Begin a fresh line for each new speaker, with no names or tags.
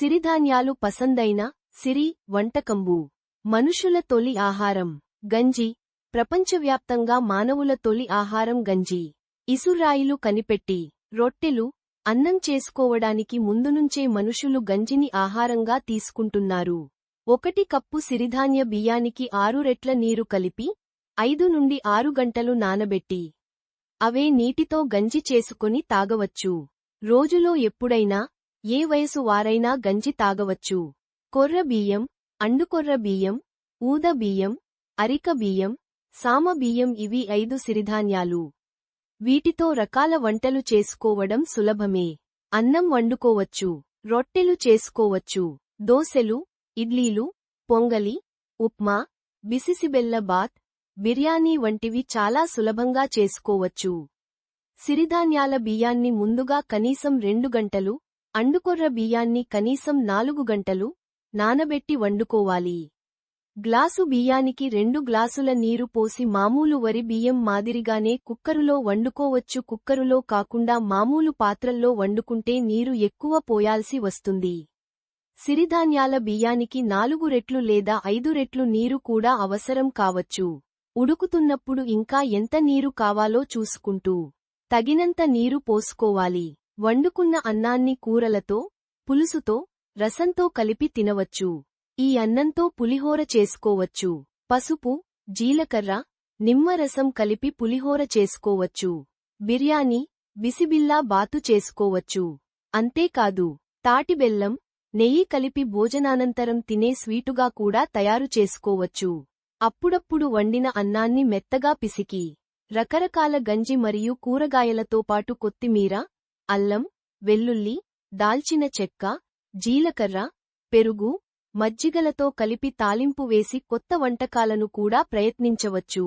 సిరిధాన్యాలు పసందైన సిరి వంటకంబు. మనుషుల తొలి ఆహారం గంజి. ప్రపంచవ్యాప్తంగా మానవుల తొలి ఆహారం గంజి. ఇసురాయిలు కనిపెట్టి. రొట్టెలు అన్నం చేసుకోవడానికి ముందునుంచే మనుషులు గంజిని ఆహారంగా తీసుకుంటున్నారు. ఒకటి కప్పు సిరిధాన్య బియ్యానికి ఆరు రెట్ల నీరు కలిపి ఐదు నుండి ఆరు గంటలు నానబెట్టి. అవే నీటితో గంజి చేసుకొని తాగవచ్చు. రోజులో ఎప్పుడైనా ఏ వయసు వారైనా గంజి తాగవచ్చు. కొర్ర బియ్యం అండుకొర్ర బియ్యం ఊద బియ్యం అరిక బియ్యం సామ బియ్యం ఇవి ఐదు సిరిధాన్యాలు. వీటితో రకాల వంటలు చేసుకోవడం సులభమే. అన్నం వండుకోవచ్చు రొట్టెలు చేసుకోవచ్చు దోసెలు ఇడ్లీలు పొంగలి ఉప్మా బిసిసిబెల్ల బాత్ బిర్యానీ వంటివి చాలా సులభంగా చేసుకోవచ్చు. సిరిధాన్యాల బియ్యాన్ని ముందుగా కనీసం రెండు గంటలు అండుకొర్ర బియ్యాన్ని కనీసం నాలుగు గంటలు నానబెట్టి వండుకోవాలి. గ్లాసు బియ్యానికి రెండు గ్లాసుల నీరు పోసి మామూలు వరి బియ్యం మాదిరిగానే కుక్కరులో వండుకోవచ్చు. కుక్కరులో కాకుండా మామూలు పాత్రల్లో వండుకుంటే నీరు ఎక్కువ పోయాల్సి వస్తుంది. సిరిధాన్యాల బియ్యానికి నాలుగు రెట్లు లేదా ఐదు రెట్లు నీరు కూడా అవసరం కావచ్చు. ఉడుకుతున్నప్పుడు ఇంకా ఎంత నీరు కావాలో చూసుకుంటూ తగినంత నీరు పోసుకోవాలి. వండుకున్న అన్నాన్ని కూరలతో పులుసుతో రసంతో కలిపి తినవచ్చు. ఈ అన్నంతో పులిహోర చేసుకోవచ్చు. పసుపు జీలకర్ర నిమ్మరసం కలిపి పులిహోర చేసుకోవచ్చు. బిర్యానీ బిసిబిల్లా బాతు చేసుకోవచ్చు. అంతేకాదు తాటిబెల్లం నెయ్యి కలిపి భోజనానంతరం తినే స్వీటుగా కూడా తయారు చేసుకోవచ్చు. అప్పుడప్పుడు వండిన అన్నాన్ని మెత్తగా పిసికి. రకరకాల గంజి మరియు కూరగాయలతో పాటు కొత్తిమీర అల్లం వెల్లుల్లి దాల్చిన చెక్క జీలకర్ర పెరుగు మజ్జిగలతో కలిపి తాలింపు వేసి కొత్త వంటకాలను కూడా ప్రయత్నించవచ్చు.